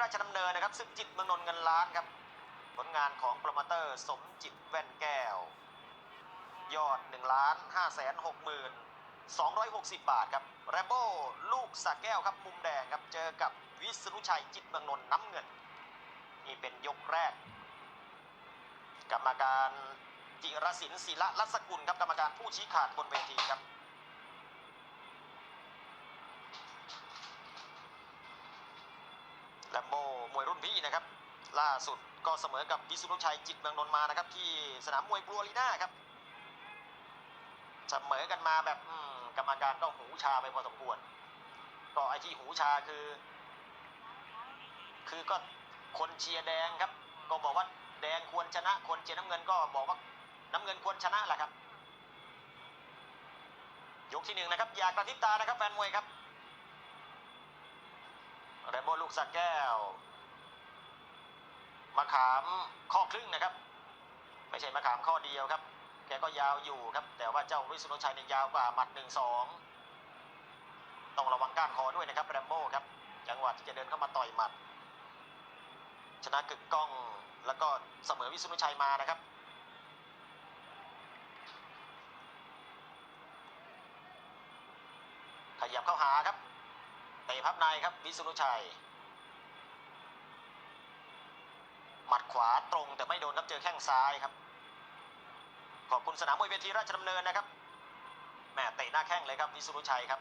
ราชดำเนินนะครับศึกจิตเมืองนนท์เงินล้านครับ ผลงานของโปรโมเตอร์สมจิตแว่นแก้ว ยอด1ล้าน5แสน6หมื่น260บาทครับแรมโบ้ลูกสักแก้วครับมุมแดงครับเจอกับวิศนุชัยจิตเมืองนนท์น้ำเงิน นี่เป็นยกแรก กรรมการจิรศิลป์ศิละรัศกุลครับกรรมการผู้ชี้ขาดบนเวทีครับ มวยรุ่นพี่นะครับ ล่าสุดก็เสมอกับวิสุนุชัยจิตเมืองนนมานะครับ ที่สนามมวยบลูอารีนาครับเสมอกันมาแบบกรรมการก็หูชาไปพอสมควร ก็ไอที่หูชาคือ คือก็คนเชียร์แดงครับ ก็บอกว่าแดงควรชนะ คนเชียร์น้ำเงินก็บอกว่าน้ำเงินควรชนะแหละครับยกที่หนึ่งนะครับอยากระพริบตานะครับแฟนมวยครับแรมโบ้ลูกสักแก้ว มะขามข้อครึ่งนะครับ ไม่ใช่มะขามข้อเดียวครับ แกก็ยาวอยู่ครับ แต่ว่าเจ้าวิษณุชัยเนี่ยยาวกว่าหมัดหนึ่งสองต้องระวังก้านคอด้วยนะครับแรมโบ้ครับ จังหวะที่จะเดินเข้ามาต่อยหมัด ชนะกึกก้องแล้วก็เสมอวิษณุชัยมานะครับขยับเข้าหาครับเตะพับในครับวิสุนุชัย หมัดขวาตรงแต่ไม่โดนครับเจอแข้งซ้ายครับ ขอบคุณสนามมวยเวทีราชดำเนินนะครับแหม่เตะหน้าแข้งเลยครับวิสุนุชัยครับ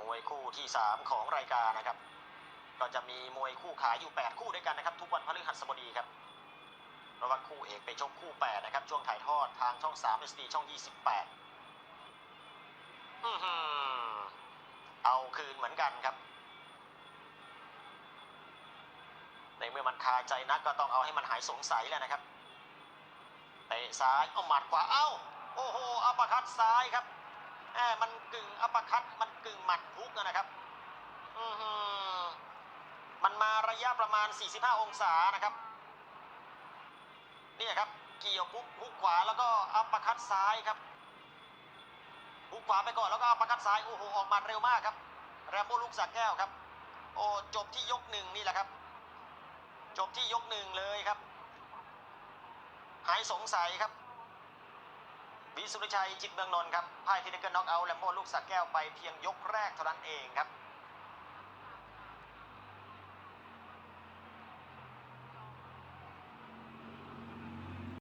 มวยคู่ที่ 3 ของรายการนะครับ ก็จะมีมวยคู่ขายอยู่ 8 คู่ด้วยกันนะครับ ทุกวันพฤหัสบดีครับระหว่างคู่เอกไปชกคู่ 8 นะครับ ช่วงถ่ายทอดทางช่อง3 SD ช่อง 28อื้อหือเอาคืนเหมือนกันครับ ในเมื่อมันคาใจนักก็ต้องเอาให้มันหายสงสัยแล้วนะครับเตะซ้ายเอาหมัดขวาเอ้าโอ้โหอัปปอร์คัตซ้ายครับแหมมันกึ่งอัปปอร์คัตมันกึ่งหมัดฮุกนะครับอือหือมันมาระยะประมาณ 45 องศานะครับเนี่ยครับเกี่ยวปุ๊บฮุกขวาแล้วก็อัปปอร์คัตซ้ายครับหุกขวาไปก่อนแล้วก็อัปปอร์คัตซ้ายโอ้โหออกมาเร็วมากครับแรมโบ้ลูกสักแก้วครับโอ้จบที่ยกหนึ่งนี่แหละครับ จบที่ยกหนึ่งเลยครับ หายสงสัยครับวิสุริชัยจิตเมืองนนท์ครับพ่ายที่ได้เกินน็อกเอาแลมโบ้ลูกสักแก้วไปเพียงยกแรกเท่านั้นเองครับ